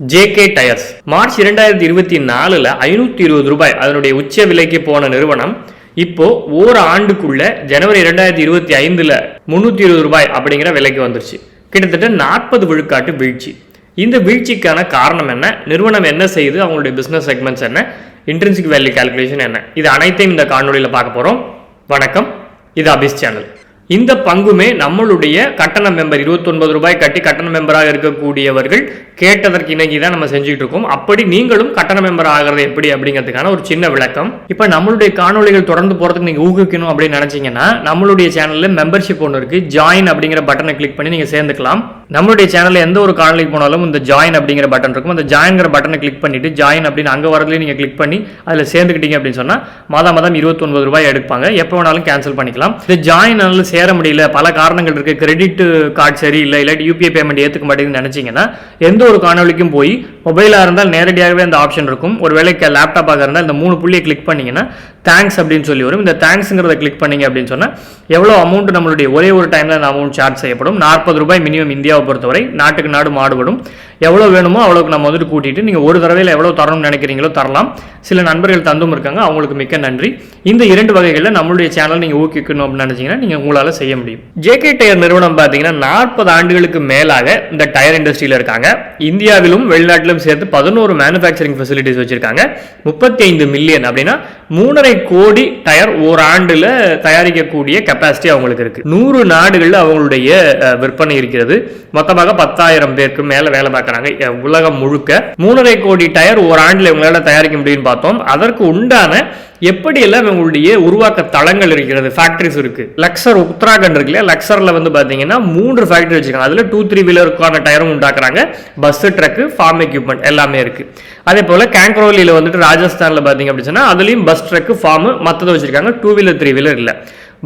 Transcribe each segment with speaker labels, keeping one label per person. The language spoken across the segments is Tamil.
Speaker 1: JK tyres. மார்ச் இரண்டாயிரத்தி இருபத்தி நாலுல ஐநூத்தி இருபது ரூபாய் அதனுடைய உச்ச விலைக்கு போன நிறுவனம் இப்போ ஓர் ஆண்டுக்குள்ள ஜனவரி இரண்டாயிரத்தி இருபத்தி ஐந்துல முன்னூத்தி இருபது ரூபாய் அப்படிங்கிற விலைக்கு வந்துருச்சு. கிட்டத்தட்ட நாற்பது விழுக்காட்டு வீழ்ச்சி. இந்த வீழ்ச்சிக்கான காரணம் என்ன? நிறுவனம் என்ன செய்யுது? அவங்களுடைய பிசினஸ் செக்மெண்ட்ஸ் என்ன? இன்ட்ரென்சிக் வேல்யூ கால்குலேஷன் என்ன? இது அனைத்தையும் இந்த காணொலியில் பார்க்க போறோம். வணக்கம். இது அபிஸ் சேனல் இந்த பங்குமே நம்மளுடைய கட்டண மெம்பர் 29 ரூபாய் கட்டி கட்டண மெம்பராக இருக்கக்கூடியவர்கள் கேட்டதற்கு இணங்கி தான் நம்ம செஞ்சுட்டு இருக்கோம். அப்படி நீங்களும் கட்டண மெம்பர் ஆகிறது எப்படி அப்படிங்கிறதுக்கான ஒரு சின்ன விளக்கம். இப்போ நம்மளுடைய காணொளிகள் தொடர்ந்து போகிறதுக்கு நீங்கள் ஊக்குவிக்கணும் அப்படின்னு நினச்சிங்கன்னா நம்மளுடைய சேனலில் மெம்பர்ஷிப் ஒன்று இருக்குது ஜாயின் அப்படிங்கிற பட்டனை கிளிக் பண்ணி நீங்கள் சேர்ந்துக்கலாம். நம்மளுடைய சேனலில் எந்த ஒரு காணொலிக்கு போனாலும் இந்த ஜாயின் அப்படிங்கிற பட்டன் இருக்கும். அந்த ஜாயின்ங்கிற பட்டனை கிளிக் பண்ணிட்டு ஜாயின் அப்படின்னு அங்கே வரதுலேயே நீங்கள் கிளிக் பண்ணி அதில் சேர்ந்துக்கிட்டீங்க அப்படின்னு சொன்னால் மாதம் மாதம் 29 ரூபாய் எடுப்பாங்க. எப்போ வேணாலும் கேன்சல் பண்ணிக்கலாம். இந்த ஜாயின் சேர முடியல பல காரணங்கள் இருக்கு. கிரெடிட் கார்டு சரி இல்லாட்டி யூபிஐ பேமெண்ட் ஏற்றுக்க மாட்டேங்குதுன்னு நினச்சிங்கன்னா எந்த ஒரு காணொலிக்கும் போய் மொபைலாக இருந்தால் நேரடியாகவே அந்த ஆப்ஷன் இருக்கும். ஒரு வேலைக்கு லேப்டாப்பாக இருந்தால் இந்த மூணு புள்ளியை கிளிக் பண்ணிங்கன்னா தேங்க்ஸ் அப்படின்னு சொல்லி வரும். இந்த தேங்க்ஸுங்கிறத கிளிக் பண்ணிங்க அப்படின்னு சொன்னால் எவ்வளோ அமௌண்ட் நம்மளுடைய ஒரே ஒரு டைமில் அந்த அமௌண்ட் சார்ஜ் செய்யப்படும்? நாற்பது ரூபாய் மினிமம் இந்தியாவை பொறுத்தவரை நாட்டுக்கு நாடு மாடுபடும். எவ்வளோ வேணுமோ அவ்வளோக்கு நம்ம வந்துட்டு கூட்டிட்டு நீங்கள் ஒரு தடவையில் எவ்வளோ தரணும்னு நினைக்கிறீங்களோ தரலாம். சில நண்பர்கள் தந்தும் இருக்காங்க அவங்களுக்கு மிக்க நன்றி. இந்த இரண்டு வகைகளில் நம்மளுடைய சேனல் நீங்கள் ஊக்குவிக்கணும் அப்படின்னு நினச்சிங்கன்னா நீங்கள் உங்களால் செய்ய முடியும். ஜேகே டயர் நிறுவனம் பார்த்தீங்கன்னா நாற்பது ஆண்டுகளுக்கு மேலாக இந்த டயர் இண்டஸ்ட்ரியில் இருக்காங்க. இந்தியாவிலும் வெளிநாட்டிலும் சேர்த்து பதினோரு மேனுஃபேக்சரிங் ஃபெசிலிட்டிஸ் வச்சுருக்காங்க. முப்பத்தி ஐந்து மில்லியன் அப்படின்னா மூணரை கோடி டயர் ஒரு தயாரிக்கக்கூடிய கெப்பாசிட்டி அவங்களுக்கு இருக்கு. நூறு நாடுகளில் அவங்களுடைய விற்பனை இருக்கிறது. மொத்தமாக பத்தாயிரம் பேருக்கு மேல வேலை பார்க்குறாங்க உலகம் முழுக்க. மூணரை கோடி டயர் ஒரு ஆண்டுல இவங்களால தயாரிக்க முடியும்னு பார்த்தோம். அதற்கு உண்டான எப்படியெல்லாம் இவங்களுடைய உருவாக்க தளங்கள் இருக்கிறது ஃபேக்டரிஸ் இருக்கு. லக்ஸர் உத்தராகண்ட் இருக்கு இல்லையா? வந்து பாத்தீங்கன்னா மூன்று ஃபேக்டரி வச்சுருக்காங்க. அதுல டூ த்ரீ வீலருக்கான டயரும் உண்டாக்குறாங்க. பஸ் ட்ரக்கு ஃபார்ம் எக்யூப்மெண்ட் எல்லாமே இருக்கு. அதே போல் கேங்க்ரோலியில் வந்துட்டு ராஜஸ்தானில் பார்த்தீங்க அப்படின்னு சொன்னா பஸ் ட்ரக்கு ஃபார்மு மற்றதை வச்சுருக்காங்க. டூ வீலர் த்ரீ வீலர் இல்லை.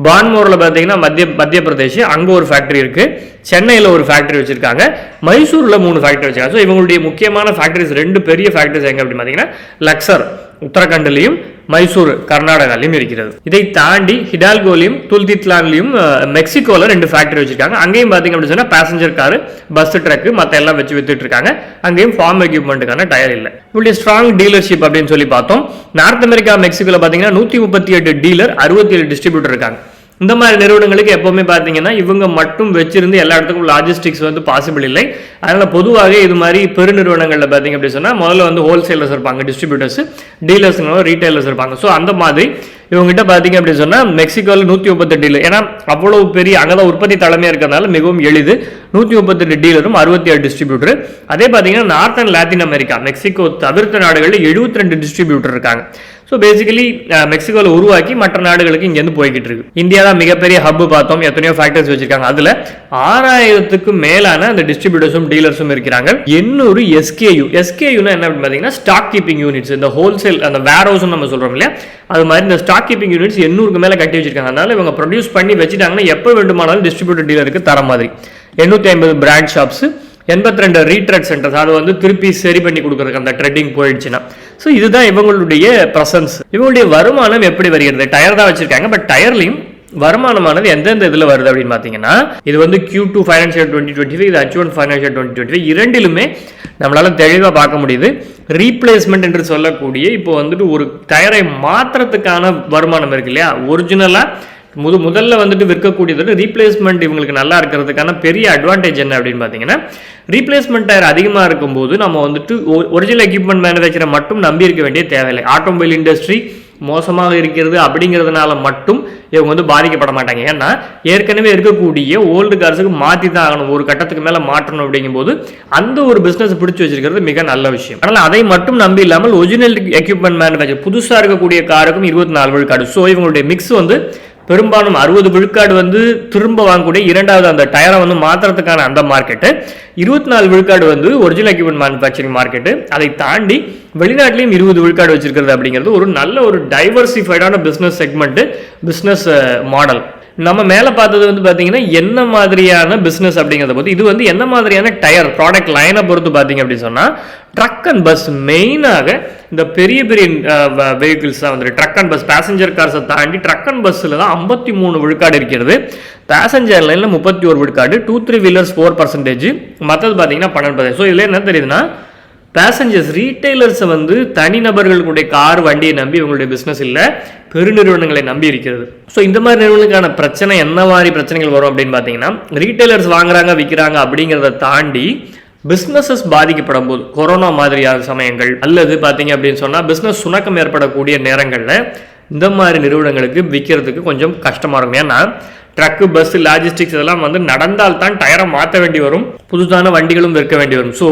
Speaker 1: பான்மோரில் பார்த்தீங்கன்னா மத்திய மத்திய பிரதேஷ் அங்கே ஒரு ஃபேக்டரி இருக்குது சென்னையில் ஒரு ஃபேக்டரி வச்சுருக்காங்க. மைசூரில் மூணு ஃபேக்டரி வச்சிருக்காங்க. ஸோ இவங்களுடைய முக்கியமான ஃபேக்டரிஸ் ரெண்டு பெரிய ஃபேக்டரிஸ் எங்கே அப்படின்னு பார்த்தீங்கன்னா லக்ஸர் உத்தரகண்ட்லையும் மைசூர் கர்நாடகாலையும் இருக்கிறது. இதை தாண்டி ஹிடால்கோலையும் துல்தித்லான்லையும் மெக்சிகோல ரெண்டு ஃபேக்டரி வச்சிருக்காங்க. அங்கேயும் பார்த்தீங்க அப்படின்னு சொன்னால் பேசஞ்சர் கார் பஸ் ட்ரக்கு மற்ற எல்லாம் வச்சு வித்துட்டு இருக்காங்க. அங்கேயும் ஃபார்ம் எக்யூப்மெண்ட்டுக்கான டயர் இல்லை. இப்படி ஸ்ட்ராங் டீலர்ஷிப் அப்படின்னு சொல்லி பார்த்தோம். நார்த் அமெரிக்கா மெக்சிகோல பார்த்தீங்கன்னா நூற்றி முப்பத்தி எட்டு டீலர் அறுபத்தி ஏழு டிஸ்ட்ரிபியூட்டர் இருக்காங்க. இந்த மாதிரி நிறுவனங்களுக்கு எப்போவுமே பார்த்தீங்கன்னா இவங்க மட்டும் வச்சிருந்து எல்லா இடத்துக்கும் லாஜிஸ்டிக்ஸ் வந்து பாசிபிள் இல்லை. அதனால் பொதுவாக இது மாதிரி பெருநிறுவனங்களில் பார்த்தீங்க அப்படின்னு சொன்னால் முதல்ல வந்து ஹோல்சேலர்ஸ் இருப்பாங்க டிஸ்ட்ரிபியூட்டர்ஸ் டீலர்ஸ்ங்க ரீட்டைலர்ஸ் இருப்பாங்க. ஸோ அந்த மாதிரி இவங்ககிட்ட பார்த்தீங்க அப்படின்னு சொன்னால் மெக்சிகோவில் நூற்றி முப்பத்தெட்டு டீலர் ஏன்னா அவ்வளோ பெரிய அங்கே தான் உற்பத்தி தலைமையாக இருக்கிறதுனால மிகவும் எளிது. நூற்றி முப்பத்தெட்டு டீலரும் அறுபத்தி ஏழு டிஸ்ட்ரிபியூட்டர் அதே பார்த்தீங்கன்னா north and Latin America Mexico தவிர்த்த நாடுகளில் எழுபத்தி ரெண்டு டிஸ்ட்ரிபியூட்டர் இருக்காங்க. ஸோ பேசிக்கலி மெக்சிகோவில் உருவாக்கி மற்ற நாடுகளுக்கு இங்கேருந்து போய்கிட்டு இருக்கு. இந்தியா தான் மிகப்பெரிய ஹப் பார்த்தோம். எத்தனையோ ஃபேக்டரிஸ் வச்சிருக்காங்க. அதில் ஆறாயிரத்துக்கும் மேலான அந்த டிஸ்ட்ரிபியூட்டர்ஸும் டீலர்ஸும் இருக்கிறாங்க. எண்ணூறு எஸ்கேயு எஸ்கேயுனா என்ன அப்படின்னு பார்த்தீங்கன்னா ஸ்டாக் கீப்பிங் யூனிட்ஸ் இந்த ஹோல்சேல் அந்த வேரோஸ் நம்ம சொல்றோம் இல்லையா? அது மாதிரி இந்த ஸ்டாக் கீப்பிங் யூனிட்ஸ் எண்ணூறுக்கு மேலே கட்டி வச்சிருக்காங்க. அதனால இவங்க ப்ரொடியூஸ் பண்ணி வச்சுட்டாங்கன்னா எப்போ வேண்டுமானாலும் டிஸ்ட்ரிபியூட்டர் டீலருக்கு தர மாதிரி. எண்ணூற்றி ஐம்பது பிராண்ட் ஷாப்ஸு எண்பத்தி ரெண்டு ரீட்ரெட் சென்டர்ஸ் அதை வந்து திருப்பி சரி பண்ணி கொடுக்குறதுக்கு அந்த ட்ரெட்டிங் போயிடுச்சுன்னா. ஸோ இதுதான் இவங்களுடைய ப்ரசன்ஸ் இவங்களுடைய வருமானம் எப்படி வருகிறது? டயர் தான் வச்சுருக்காங்க பட் டயர்லையும் வருமானமானது எந்தெந்த இதில் வருது அப்படின்னு பார்த்தீங்கன்னா இது வந்து Q two financial twenty twenty five இது H one financial twenty twenty five இரண்டிலுமே நம்மளால் தெளிவாக பார்க்க முடியுது. ரீப்ளேஸ்மெண்ட் என்று சொல்லக்கூடிய இப்போ வந்துட்டு ஒரு டயரை மாற்றுறதுக்கான வருமானம் இருக்கு இல்லையா? ஒரிஜினலாக முது முதல்ல வந்துட்டு விற்கக்கூடியதோட ரீப்ளேஸ்மெண்ட் இவங்களுக்கு நல்லா இருக்கிறதுக்கான பெரிய அட்வான்டேஜ் என்ன அப்படின்னு பார்த்தீங்கன்னா ரீப்ளேஸ்மெண்ட் டயர் அதிகமாக இருக்கும்போது நம்ம வந்துட்டு ஒரிஜினல் எக்யூப்மெண்ட் மேனுஃபேக்சரை மட்டும் நம்பி இருக்க வேண்டிய தேவையில்லை. ஆட்டோமொபைல் இண்டஸ்ட்ரி மோசமாக இருக்கிறது அப்படிங்கிறதுனால மட்டும் இவங்க வந்து பாதிக்கப்பட மாட்டாங்க. ஏன்னா ஏற்கனவே இருக்கக்கூடிய ஓல்டு கார்ஸுக்கு மாற்றி தான் ஆகணும். ஒரு கட்டத்துக்கு மேலே மாற்றணும் அப்படிங்கும்போது அந்த ஒரு பிஸ்னஸ் பிடிச்சி வச்சிருக்கிறது மிக நல்ல விஷயம். அதனால் அதை மட்டும் நம்பி இல்லாமல் ஒரிஜினல் எக்யூப்மெண்ட் மேனுஃபேக்சர் புதுசாக இருக்கக்கூடிய காருக்கும் இருபத்தி நாலு விழுக்காடு ஸோ இவங்களுடைய மிக்ஸ் வந்து பெரும்பாலும் அறுபது விழுக்காடு வந்து திரும்ப வாங்கக்கூடிய இரண்டாவது அந்த டயரை வந்து மாற்றுறதுக்கான அந்த மார்க்கெட்டு இருபத்தி நாலு விழுக்காடு வந்து ஒரிஜினல் எக்யூப்மெண்ட் மேனுஃபேக்சரிங் மார்க்கெட்டு அதை தாண்டி வெளிநாட்டிலையும் இருபது விழுக்காடு வச்சிருக்கிறது அப்படிங்கிறது ஒரு நல்ல ஒரு டைவர்சிஃபைடான பிஸ்னஸ் செக்மெண்ட்டு பிஸ்னஸ் மாடல் நம்ம மேலே பார்த்தது வந்து பார்த்தீங்கன்னா என்ன மாதிரியான பிஸ்னஸ் அப்படிங்கிறத பொறுத்து இது வந்து என்ன மாதிரியான டயர் ப்ராடக்ட் லைனை பொறுத்து பார்த்தீங்க அப்படின்னு சொன்னால் ட்ரக் அண்ட் பஸ் மெயினாக இந்த பெரிய பெரிய வெஹிக்கிள்ஸ் தான் வந்துட்டு ட்ரக் அண்ட் பஸ் பேசஞ்சர் கார்ஸை தாண்டி ட்ரக் அண்ட் பஸ்ஸில் தான் ஐம்பத்தி மூணு விழுக்காடு இருக்கிறது. பேசஞ்சர் லைனில் முப்பத்தி ஒரு விழுக்காடு two three wheelers four percentage மற்றது பார்த்தீங்கன்னா பன்னெண்டு பர்சன்டேஜ் ஸோ இதில் என்ன தெரியுதுன்னா பேசஞ்சர்ஸ் ரீட்டைலர்ஸை வந்து தனிநபர்களுடைய கார் வண்டியை நம்பி இவங்களுடைய பிஸ்னஸ் இல்லை பெருநிறுவனங்களை நம்பி இருக்கிறது. ஸோ இந்த மாதிரி நிறுவனங்களுக்கான பிரச்சனை என்ன மாதிரி பிரச்சனைகள் வரும் அப்படின்னு பார்த்தீங்கன்னா ரீட்டைலர்ஸ் வாங்குறாங்க விற்கிறாங்க அப்படிங்கிறத தாண்டி பிஸ்னஸஸ் பாதிக்கப்படும் போது கொரோனா மாதிரியான சமயங்கள் அல்லது பார்த்தீங்க அப்படின்னு சொன்னால் பிஸ்னஸ் சுணக்கம் ஏற்படக்கூடிய நேரங்களில் இந்த மாதிரி நிறுவனங்களுக்கு விற்கிறதுக்கு கொஞ்சம் கஷ்டமாக இருக்கும். ஏன்னா ட்ரக்கு பஸ் லாஜிஸ்டிக்ஸ் இதெல்லாம் வந்து நடந்தால் தான் டயரை மாற்ற வேண்டி வரும். புதுசான வண்டிகளும் விற்க வேண்டி வரும். ஸோ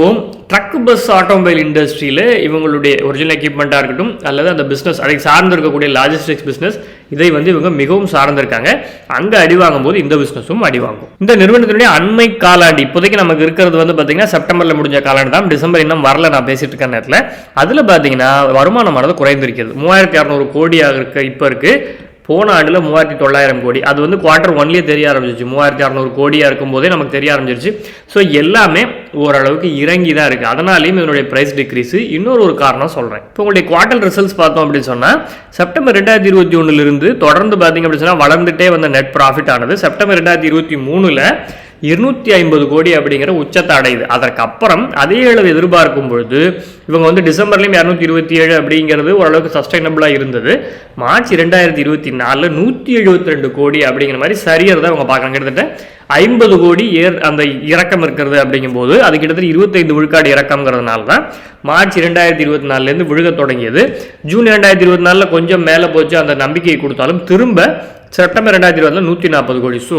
Speaker 1: ட்ரக் பஸ் ஆட்டோமொபைல் இண்டஸ்ட்ரியில் இவங்களுடைய ஒரிஜினல் எக்யூப்மெண்ட்டாக இருக்கட்டும் அல்லது அந்த பிஸ்னஸ் அதை சார்ந்து இருக்கக்கூடிய லாஜிஸ்டிக்ஸ் பிஸ்னஸ் இதை வந்து இவங்க மிகவும் சார்ந்திருக்காங்க. அங்கே அடி வாங்கும் போது இந்த பிஸ்னஸும் அடி வாங்கும். இந்த நிறுவனத்தினுடைய அண்மை காலாண்டு இப்போதைக்கு நமக்கு இருக்கிறது வந்து பார்த்தீங்கன்னா செப்டம்பரில் முடிஞ்ச காலாண்டு தான். டிசம்பர் இன்னும் வரல நான் பேசிட்டு இருக்க நேரத்தில். அதில் பார்த்தீங்கன்னா வருமானமானது குறைந்திருக்கிறது. மூவாயிரத்தி அறநூறு கோடியாக இருக்க இப்போ இருக்குது போன ஆண்டில் மூவாயிரத்தி தொள்ளாயிரம் கோடி. அது வந்து குவார்டர் ஒன்லேயே தெரிய ஆரம்பிச்சிச்சு. மூவாயிரத்தி அறநூறு கோடியாக இருக்கும் போதே நமக்கு தெரிய ஆரம்பிச்சிருச்சு. ஸோ எல்லாமே ஓரளவுக்கு இறங்கி தான் இருக்குது அதனாலையும் இதனுடைய ப்ரைஸ் டிக்ரீஸு இன்னொரு ஒரு காரணம் சொல்கிறேன் இப்போ உங்களுடைய குவார்டர் ரிசல்ட்ஸ் பார்த்தோம் அப்படின்னு சொன்னால் செப்டம்பர் ரெண்டாயிரத்தி இருபத்தி ஒன்றுலேருந்து தொடர்ந்து பார்த்தீங்க அப்படின்னு சொன்னால் வளர்ந்துட்டே வந்த நெட் ப்ராஃபிட் ஆனது செப்டம்பர் ரெண்டாயிரத்தி இருபத்தி மூணில் இருநூற்றி ஐம்பது கோடி அப்படிங்கிற உச்சத்தை அடையுது. அதற்கப்புறம் அதே அளவு எதிர்பார்க்கும் பொழுது இவங்க வந்து டிசம்பர்லேயும் இரநூத்தி இருபத்தி ஏழு அப்படிங்கிறது ஓரளவுக்கு சஸ்டைனபிளாக இருந்தது. மார்ச் ரெண்டாயிரத்தி இருபத்தி நாலில் நூற்றி எழுபத்தி ரெண்டு கோடி அப்படிங்கிற மாதிரி சரியறதை அவங்க பார்க்குறாங்க. கிட்டத்தட்ட ஐம்பது கோடி ஏர் அந்த இறக்கம் இருக்கிறது அப்படிங்கும்போது அது கிட்டத்தட்ட இருபத்தைந்து விழுக்காடு இறக்கம்ங்கிறதுனால தான் மார்ச் ரெண்டாயிரத்தி இருபத்தி நாலுலேருந்து விழுக தொடங்கியது. ஜூன் இரண்டாயிரத்தி இருபத்தி நாலில் கொஞ்சம் மேலே போச்சு அந்த நம்பிக்கையை கொடுத்தாலும் திரும்ப செப்டம்பர் ரெண்டாயிரத்தி இருபதுல நூற்றி நாற்பது கோடி. ஸோ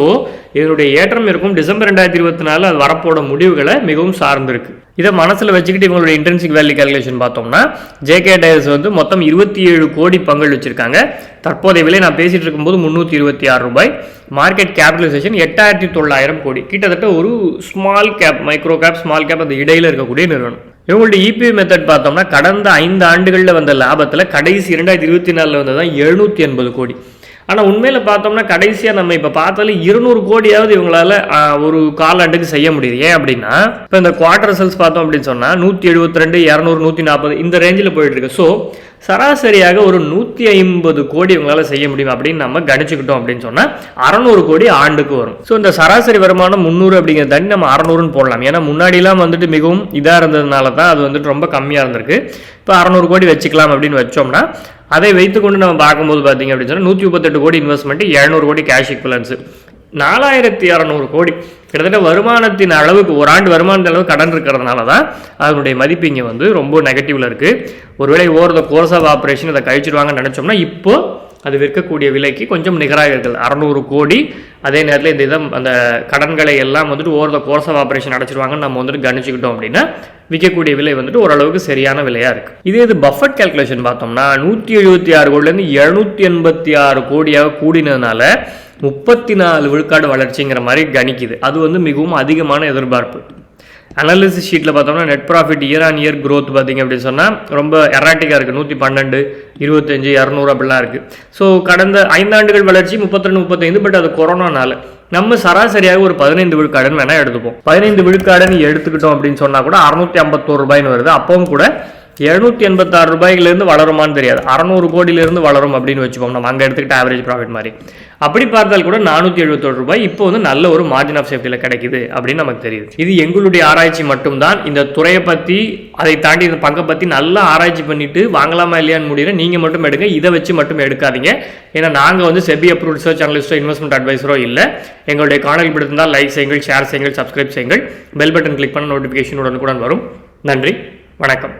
Speaker 1: இதனுடைய ஏற்றம் இருக்கும். டிசம்பர் ரெண்டாயிரத்தி இருபத்தி நாலு அது வரப்போட முடிவுகளை மிகவும் சார்ந்திருக்கு. இதை மனசில் வச்சுக்கிட்டு இவங்களுடைய இன்டென்சிக் வேல்யூ கேல்குலேஷன் பார்த்தோம்னா ஜேகே டயர்ஸ் வந்து மொத்தம் இருபத்தி ஏழு கோடி பங்குகள் வச்சுருக்காங்க. தற்போதைய விலை நான் பேசிகிட்டு இருக்கும்போது முந்நூற்றி இருபத்தி ஆறு ரூபாய். மார்க்கெட் கேபிட்டலைசேஷன் எட்டாயிரத்தி தொள்ளாயிரம் கோடி. கிட்டத்தட்ட ஒரு small cap micro cap small cap அந்த இடையில் இருக்கக்கூடிய நிறுவனம். இவங்களுடைய இபிஐ மெத்தட் பார்த்தோம்னா கடந்த ஐந்து ஆண்டுகளில் வந்த லாபத்தில் கடைசி இரண்டாயிரத்தி இருபத்தி நாலில் வந்ததான் எழுநூற்றி எண்பது கோடி. ஆனால் உண்மையில் பார்த்தோம்னா கடைசியாக நம்ம இப்போ பார்த்தாலும் இருநூறு கோடியாவது இவங்களால ஒரு காலாண்டுக்கு செய்ய முடியுது. ஏன் அப்படின்னா இப்போ இந்த குவார்டர் ரிசல்ட்ஸ் பார்த்தோம் அப்படின்னு சொன்னால் நூற்றி எழுபத்தி ரெண்டு இரநூறு நூற்றி நாற்பது இந்த ரேஞ்சில் போயிட்டு இருக்கு. ஸோ சராசரியாக ஒரு நூற்றி ஐம்பது கோடி இவங்களால் செய்ய முடியும் அப்படின்னு நம்ம கணிச்சுக்கிட்டோம் அப்படின்னு சொன்னால் அறநூறு கோடி ஆண்டுக்கு வரும். ஸோ இந்த சராசரி வருமானம் முந்நூறு அப்படிங்கிற தண்ணி நம்ம அறநூறுன்னு போடலாம். ஏன்னா முன்னாடிலாம் வந்துட்டு மிகவும் இதாக இருந்ததுனால தான் அது வந்துட்டு ரொம்ப கம்மியாக இருந்திருக்கு. இப்போ அறநூறு கோடி வச்சுக்கலாம் அப்படின்னு வச்சோம்னா அதை வைத்துக்கொண்டு நம்ம பார்க்கும்போது பார்த்தீங்க அப்படின்னு சொன்னால் நூற்றி முப்பத்தெட்டு கோடி இன்வெஸ்ட்மெண்ட் இரநூறு கோடி கேஷ் இக்குவலன்ஸு நாலாயிரத்தி இரநூறு கோடி. கிட்டத்தட்ட வருமானத்தின் அளவுக்கு ஒரு ஆண்டு வருமானத்தின் அளவு கடன் இருக்கிறதுனால தான் அதனுடைய மதிப்பு இங்கே வந்து ரொம்ப நெகட்டிவில் இருக்குது ஒருவேளை over the course of operation இதை கழிச்சிடுவாங்கன்னு நினச்சோம்னா இப்போது அது விற்கக்கூடிய விலைக்கு கொஞ்சம் நிகராக இருக்குது அறநூறு கோடி. அதே நேரத்தில் இந்த இதை அந்த கடன்களை எல்லாம் வந்துட்டு over the course of operation அடைச்சிருவாங்கன்னு நம்ம வந்துட்டு கணிச்சுக்கிட்டோம் அப்படின்னா விற்கக்கூடிய விலை வந்துட்டு ஓரளவுக்கு சரியான விலையாக இருக்குது இதே இது பஃபட் கேல்குலேஷன் பார்த்தோம்னா நூற்றி எழுபத்தி ஆறு கோடிலேருந்து எழுநூற்றி எண்பத்தி ஆறு கோடியாக கூடினதுனால முப்பத்தி நாலு விழுக்காடு வளர்ச்சிங்கிற மாதிரி கணிக்குது. அது வந்து மிகவும் அதிகமான எதிர்பார்ப்பு. அனாலிசிஸ் ஷீட்டில் பார்த்தோம்னா net profit year on year growth பார்த்திங்க அப்படின்னு சொன்னால் ரொம்ப எராட்டிக்காக இருக்குது நூற்றி பன்னெண்டு இருபத்தஞ்சு இரநூறு அப்படிலாம் இருக்குது ஸோ கடந்த ஐந்தாண்டுகள் வளர்ச்சி முப்பத்திரெண்டு முப்பத்தைந்து பட் அது கொரோனானால. நம்ம சராசரியாக ஒரு பதினைந்து விழுக்காடுன்னு வேணால் எடுத்துப்போம். பதினைந்து விழுக்காடுன்னு எடுத்துக்கிட்டோம் அப்படின்னு சொன்னால் கூட அறுநூத்தி ஐம்பத்தோரு ரூபாய்னு வருது. அப்பவும் கூட எழுநூற்றி எண்பத்தாறு ரூபாயிலிருந்து வளருமான்னு தெரியாது. அறநூறு கோடியிலிருந்து வளரும் அப்படின்னு வச்சுப்போம் நம்ம அங்கே எடுத்துக்கிட்ட ஆவரேஜ் ப்ராஃபிட் மாதிரி. அப்படி பார்த்தால் கூட நானூற்றி எழுபத்தோரு ரூபாய் இப்போ வந்து நல்ல ஒரு மார்ஜின் ஆஃப் சேஃப்டியில் கிடைக்குது அப்படின்னு நமக்கு தெரியுது. இது எங்களுடைய ஆராய்ச்சி மட்டும்தான். இந்த துறையை பற்றி அதை தாண்டி இந்த பங்கை பற்றி நல்லா ஆராய்ச்சி பண்ணிட்டு வாங்கலாமா இல்லையான்னு முடியல. நீங்கள் மட்டும் எடுங்க. இதை வச்சு மட்டும் எடுக்காதீங்க. ஏன்னா நாங்கள் வந்து செபி அப்ரூவ் ரிசர்ச் அனலிஸ்டோ இன்வெஸ்ட்மெண்ட் அட்வைஸரோ இல்லை. எங்களுடைய காணொலி பிடித்திருந்தால் லைக் செய்யுங்கள் ஷேர் செய்யுங்கள் சப்ஸ்கிரைப் செய்யுங்கள். பெல் பட்டன் கிளிக் பண்ண நோட்டிஃபிகேஷன் உடனுக்குடன் வரும். நன்றி. வணக்கம்.